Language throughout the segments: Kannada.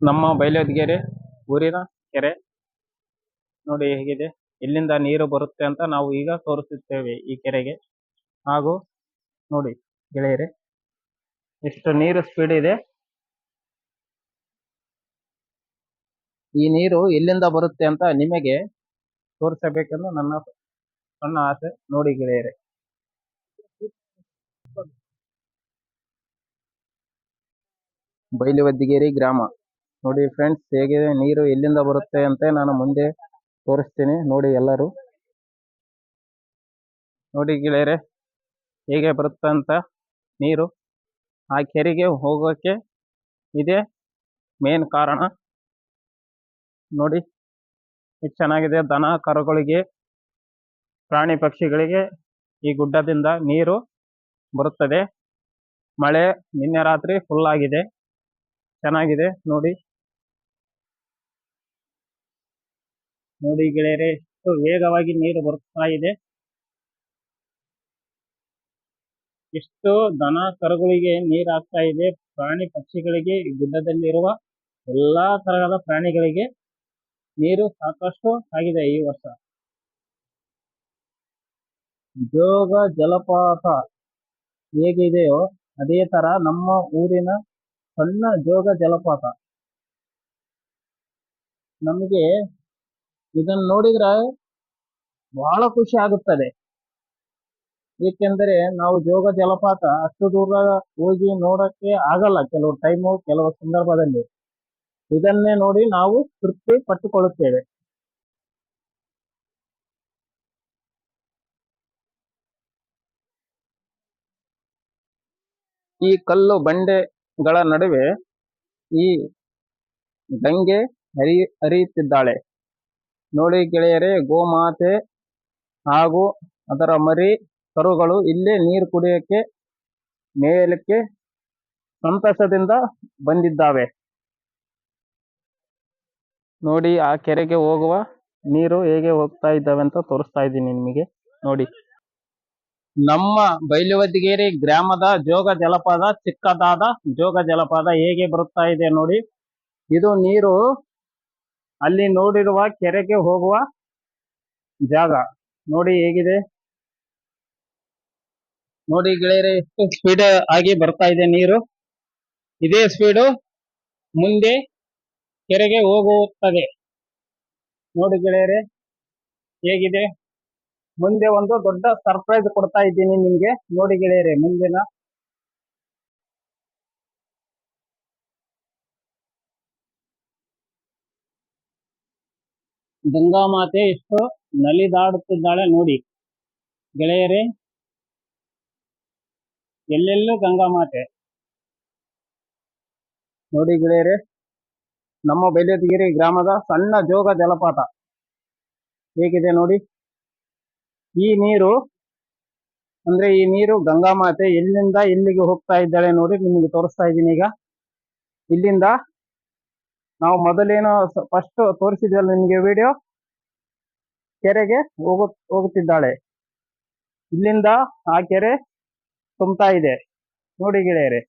ನಮ್ಮ ಬೈಲಹೊದಿಗೆರೆ ಊರಿನ ಕೆರೆ ನೋಡಿ ಹೇಗಿದೆ. ಇಲ್ಲಿಂದ ನೀರು ಬರುತ್ತೆ ಅಂತ ನಾವು ಈಗ ತೋರಿಸುತ್ತೇವೆ ಈ ಕೆರೆಗೆ. ಹಾಗೂ ನೋಡಿ ಗೆಳೆಯರೆ, ಎಷ್ಟು ನೀರು ಸ್ಪೀಡ್ ಇದೆ. ಈ ನೀರು ಎಲ್ಲಿಂದ ಬರುತ್ತೆ ಅಂತ ನಿಮಗೆ ತೋರಿಸಬೇಕೆಂದು ನನ್ನ ಸಣ್ಣ ಆಸೆ. ನೋಡಿ ಗೆಳೆಯರೆ. ಬೈಲುವದ್ದಿಗೇರಿ ಗ್ರಾಮ. ನೋಡಿ ಫ್ರೆಂಡ್ಸ್ ಹೇಗೆ ನೀರು ಎಲ್ಲಿಂದ ಬರುತ್ತೆ ಅಂತ ನಾನು ಮುಂದೆ ತೋರಿಸ್ತೀನಿ. ನೋಡಿ ಎಲ್ಲರೂ. ನೋಡಿ ಗೆಳೆಯರೆ, ಹೇಗೆ ಬರುತ್ತೆ ಅಂತ ನೀರು ಆ ಕೆರೆಗೆ ಹೋಗೋಕ್ಕೆ ಇದೇ ಮೇನ್ ಕಾರಣ. ನೋಡಿ ಎಷ್ಟು ಚೆನ್ನಾಗಿದೆ. ದನ ಕರುಗಳಿಗೆ, ಪ್ರಾಣಿ ಪಕ್ಷಿಗಳಿಗೆ ಈ ಗುಡ್ಡದಿಂದ ನೀರು ಬರುತ್ತದೆ. ಮಳೆ ನಿನ್ನೆ ರಾತ್ರಿ ಫುಲ್ ಆಗಿದೆ. ಚೆನ್ನಾಗಿದೆ. ನೋಡಿ. ನೋಡಿ ಗೆಳೆಯರೆ, ಎಷ್ಟು ವೇಗವಾಗಿ ನೀರು ಬರುತ್ತಾ ಇದೆ. ಎಷ್ಟು ದನ ಕರುಗಳಿಗೆ ನೀರು ಆಗ್ತಾ ಇದೆ. ಪ್ರಾಣಿ ಪಕ್ಷಿಗಳಿಗೆ ಗುಡ್ಡದಲ್ಲಿರುವ ಎಲ್ಲಾ ತರಹದ ಪ್ರಾಣಿಗಳಿಗೆ ನೀರು ಸಾಕಷ್ಟು ಆಗಿದೆ ಈ ವರ್ಷ. ಜೋಗ ಜಲಪಾತ ಹೇಗಿದೆಯೋ ಅದೇ ತರ ನಮ್ಮ ಊರಿನ ಸಣ್ಣ ಜೋಗ ಜಲಪಾತ. ನಮಗೆ ಇದನ್ನ ನೋಡಿದ್ರೆ ಬಹಳ ಖುಷಿ ಆಗುತ್ತದೆ. ಏಕೆಂದರೆ ನಾವು ಜೋಗ ಜಲಪಾತ ಅಷ್ಟು ದೂರ ಹೋಗಿ ನೋಡಕ್ಕೆ ಆಗಲ್ಲ ಕೆಲವು ಟೈಮು ಕೆಲವು ಸಂದರ್ಭದಲ್ಲಿ. ಇದನ್ನೇ ನೋಡಿ ನಾವು ತೃಪ್ತಿ ಪಟ್ಟುಕೊಳ್ಳುತ್ತೇವೆ. ಈ ಕಲ್ಲು ಬಂಡೆಗಳ ನಡುವೆ ಈ ಗಂಗೆ ಹರಿ ಹರಿಯುತ್ತಿದ್ದಾಳೆ. ನೋಡಿ ಗೆಳೆಯರೆ, ಗೋಮಾತೆ ಹಾಗೂ ಅದರ ಮರಿ ಕರುಗಳು ಇಲ್ಲೇ ನೀರು ಕುಡಿಯಕ್ಕೆ ಮೇಲಕ್ಕೆ ಸಂತಸದಿಂದ ಬಂದಿದ್ದಾವೆ. ನೋಡಿ, ಆ ಕೆರೆಗೆ ಹೋಗುವ ನೀರು ಹೇಗೆ ಹೋಗ್ತಾ ಇದ್ದಾವೆ ಅಂತ ತೋರಿಸ್ತಾ ಇದ್ದೀನಿ ನಿಮಗೆ. ನೋಡಿ. ನಮ್ಮ ಬೈಲುವದಿಗೇರಿ ಗ್ರಾಮದ ಜೋಗ ಜಲಪಾತ, ಚಿಕ್ಕದಾದ ಜೋಗ ಜಲಪಾತ ಹೇಗೆ ಬರುತ್ತಾ ಇದೆ ನೋಡಿ. ಇದು ನೀರು ಅಲ್ಲಿ ನೋಡಿರುವ ಕೆರೆಗೆ ಹೋಗುವ ಜಾಗ. ನೋಡಿ ಹೇಗಿದೆ? ನೋಡಿ ಗೆಳೆಯರೆ, ಎಷ್ಟು ಸ್ಪೀಡ್ ಆಗಿ ಬರ್ತಾ ಇದೆ ನೀರು. ಇದೇ ಸ್ಪೀಡು ಮುಂದೆ ಕೆರೆಗೆ ಹೋಗುತ್ತದೆ. ನೋಡಿ ಗೆಳೆಯರೆ, ಹೇಗಿದೆ? ಮುಂದೆ ಒಂದು ದೊಡ್ಡ ಸರ್ಪ್ರೈಸ್ ಕೊಡ್ತಾ ಇದ್ದೀನಿ ನಿಮ್ಗೆ. ನೋಡಿ ಗೆಳೆಯರೆ, ಮುಂದಿನ ಗಂಗಾಮಾತೆ ಎಷ್ಟು ನಲಿದಾಡುತ್ತಿದ್ದಾಳೆ ನೋಡಿ. ಗೆಳೆಯರೇ, ಎಲ್ಲೆಲ್ಲೂ ಗಂಗಾಮಾತೆ. ನೋಡಿ ಗೆಳೆಯರೇ, ನಮ್ಮ ಬೈಲತಿಗಿರಿ ಗ್ರಾಮದ ಸಣ್ಣ ಜೋಗ ಜಲಪಾತ. ಹೇಗಿದೆ ನೋಡಿ? ಈ ನೀರು, ಅಂದ್ರೆ ಈ ನೀರು ಗಂಗಾ ಮಾತೆ ಎಲ್ಲಿಂದ ಎಲ್ಲಿಗೆ ಹೋಗ್ತಾ ಇದ್ದಾಳೆ ನೋಡಿ ನಿಮಗೆ ತೋರಿಸ್ತಾ ಇದ್ದೀನಿ ಈಗ. ಇಲ್ಲಿಂದ ನಾವು ಮೊದಲೇನು ಫಸ್ಟ್ ತೋರಿಸಿದ್ವಲ್ಲ ನಿಮಗೆ ವಿಡಿಯೋ ಕೆರೆಗೆ ಹೋಗು, ಹೋಗುತ್ತಿದ್ದಾಳೆ. ಇಲ್ಲಿಂದ ಆ ಕೆರೆ ತುಂಬ್ತಾ ಇದೆ. ನೋಡಿ ಗೆಳೆಯರೆ.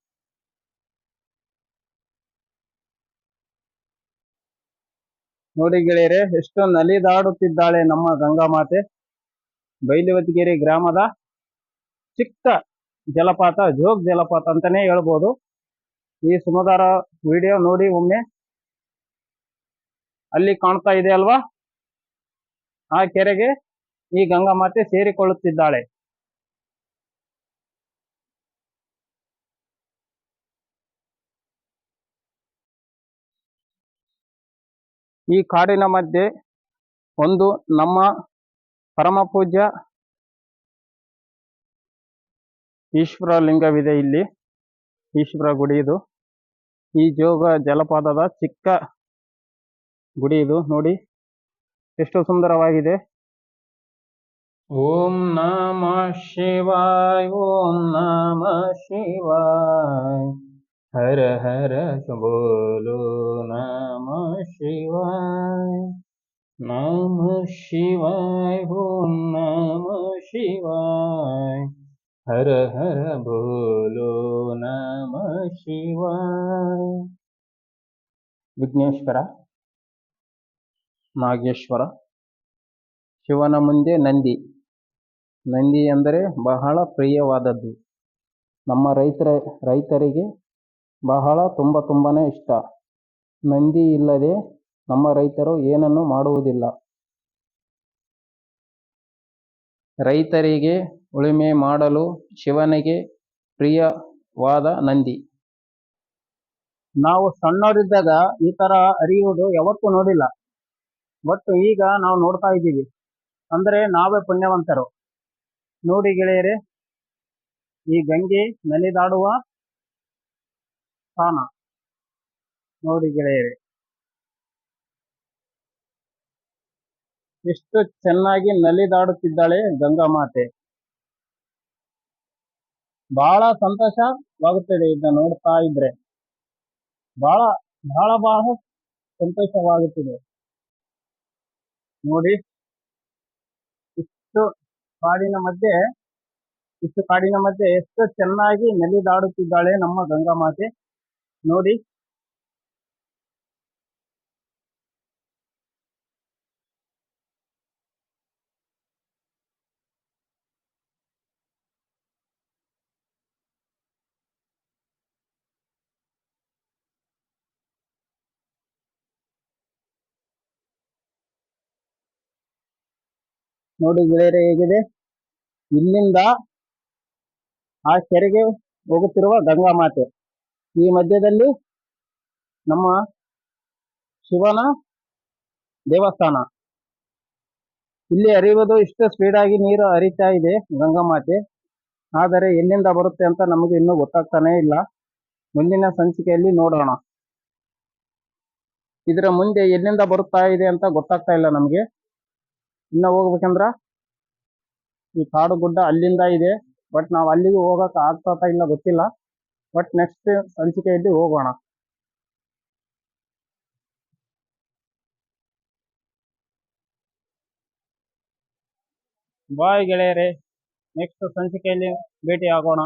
ನೋಡಿ ಗೆಳೆಯರೆ, ಎಷ್ಟು ನಲಿದಾಡುತ್ತಿದ್ದಾಳೆ ನಮ್ಮ ಗಂಗಾಮಾತೆ. ಬೈಲಿವತಿಗೆರೆ ಗ್ರಾಮದ ಚಿಕ್ಕ ಜಲಪಾತ, ಜೋಗ್ ಜಲಪಾತ ಅಂತಾನೆ ಹೇಳ್ಬೋದು. ಈ ಸುಮದಾರ ವಿಡಿಯೋ ನೋಡಿ ಒಮ್ಮೆ. ಅಲ್ಲಿ ಕಾಣ್ತಾ ಇದೆ ಅಲ್ವಾ? ಆ ಕೆರೆಗೆ ಈ ಗಂಗಾ ಮಾತೆ ಸೇರಿಕೊಳ್ಳುತ್ತಿದ್ದಾಳೆ. ಈ ಕಾಡಿನ ಮಧ್ಯೆ ಒಂದು ನಮ್ಮ ಪರಮ ಪೂಜ್ಯ ಈಶ್ವರ ಲಿಂಗವಿದೆ ಇಲ್ಲಿ. ಈಶ್ವರ ಗುಡಿ ಇದು. ಈ ಜೋಗ ಜಲಪಾತದ ಚಿಕ್ಕ ಗುಡಿ ಇದು ನೋಡಿ. ಎಷ್ಟು ಸುಂದರವಾಗಿದೆ. ಓಂ ನಮ ಶಿವಾಯ, ಓಂ ನಮ ಶಿವಾಯ. ಹರ ಹರ ಬೋಲೋ ನಮ ಶಿವಾಯ. ನಮ ಶಿವಾಯ, ಓಂ ನಮ ಶಿವಾಯ. ಹರ ಹರ ಬೋಲೋ ನಮ ಶಿವಾಯ. ವಿಘ್ನೇಶ್ವರ. ನಾಗೇಶ್ವರ. ಶಿವನ ಮುಂದೆ ನಂದಿ. ನಂದಿ ಅಂದರೆ ಬಹಳ ಪ್ರಿಯವಾದದ್ದು. ನಮ್ಮ ರೈತರ, ರೈತರಿಗೆ ಬಹಳ ತುಂಬ ತುಂಬಾನೇ ಇಷ್ಟ. ನಂದಿ ಇಲ್ಲದೆ ನಮ್ಮ ರೈತರು ಏನನ್ನು ಮಾಡುವುದಿಲ್ಲ. ರೈತರಿಗೆ ಉಳುಮೆ ಮಾಡಲು ಶಿವನಿಗೆ ಪ್ರಿಯವಾದ ನಂದಿ. ನಾವು ಸಣ್ಣವರಿದ್ದಾಗ ಈ ತರ ಅರಿಯುವುದು ಯಾವತ್ತೂ ನೋಡಿಲ್ಲ. ಒಟ್ಟು ಈಗ ನಾವು ನೋಡ್ತಾ ಇದ್ದೀವಿ. ಅಂದ್ರೆ ನಾವೇ ಪುಣ್ಯವಂತರು. ನೋಡಿ ಗೆಳೆಯರೆ, ಈ ಗಂಗೆ ನಲಿದಾಡುವ ಸ್ಥಾನ. ನೋಡಿ ಗೆಳೆಯರೆ. ಎಷ್ಟು ಚೆನ್ನಾಗಿ ನಲಿದಾಡುತ್ತಿದ್ದಾಳೆ ಗಂಗಾ ಮಾತೆ ಬಹಳ ಸಂತೋಷವಾಗುತ್ತದೆ ಇದನ್ನ ನೋಡ್ತಾ ಇದ್ರೆ. ಬಹಳ ಬಹಳ ಬಹಳ ಸಂತೋಷವಾಗುತ್ತಿದೆ. ನೋಡಿ. ಇಷ್ಟು ಕಾಡಿನ ಮಧ್ಯೆ ಇಷ್ಟು ಕಾಡಿನ ಮಧ್ಯೆ ಎಷ್ಟು ಚೆನ್ನಾಗಿ ನಲಿದಾಡುತ್ತಿದ್ದಾಳೆ ನಮ್ಮ ಗಂಗಾ ಮಾತೆ. ನೋಡಿ. ನೋಡಿ ಗೆಳೆಯರೆ ಹೇಗಿದೆ? ಇಲ್ಲಿಂದ ಆ ಕೆರೆಗೆ ಹೋಗುತ್ತಿರುವ ಗಂಗಾ ಮಾತೆ. ಈ ಮಧ್ಯದಲ್ಲಿ ನಮ್ಮ ಶಿವನ ದೇವಸ್ಥಾನ. ಇಲ್ಲಿ ಹರಿಯುವುದು ಇಷ್ಟು ಸ್ಪೀಡ್ ಆಗಿ ನೀರು ಹರಿತಾ ಇದೆ ಗಂಗಾ ಮಾತೆ. ಆದರೆ ಎಲ್ಲಿಂದ ಬರುತ್ತೆ ಅಂತ ನಮಗೆ ಇನ್ನೂ ಗೊತ್ತಾಗ್ತಾನೆ ಇಲ್ಲ. ಮುಂದಿನ ಸಂಚಿಕೆಯಲ್ಲಿ ನೋಡೋಣ. ಇದರ ಮುಂದೆ ಎಲ್ಲಿಂದ ಬರುತ್ತಾ ಇದೆ ಅಂತ ಗೊತ್ತಾಗ್ತಾ ಇಲ್ಲ ನಮಗೆ. ಇನ್ನ ಹೋಗ್ಬೇಕಂದ್ರ ಈ ಕಾಡು ಗುಡ್ಡ ಅಲ್ಲಿಂದ ಇದೆ ಬಟ್ ನಾವು ಅಲ್ಲಿಗೂ ಹೋಗಕ್ ಆಗ್ತಾ ಇಲ್ಲ ಗೊತ್ತಿಲ್ಲ ಬಟ್ ನೆಕ್ಸ್ಟ್ ಸಂಚಿಕೆಯಲ್ಲಿ ಹೋಗೋಣ. ಬಾಯ್ ಗೆಳೆಯರೇ ನೆಕ್ಸ್ಟ್ ಸಂಚಿಕೆಯಲ್ಲಿ ಭೇಟಿ ಆಗೋಣ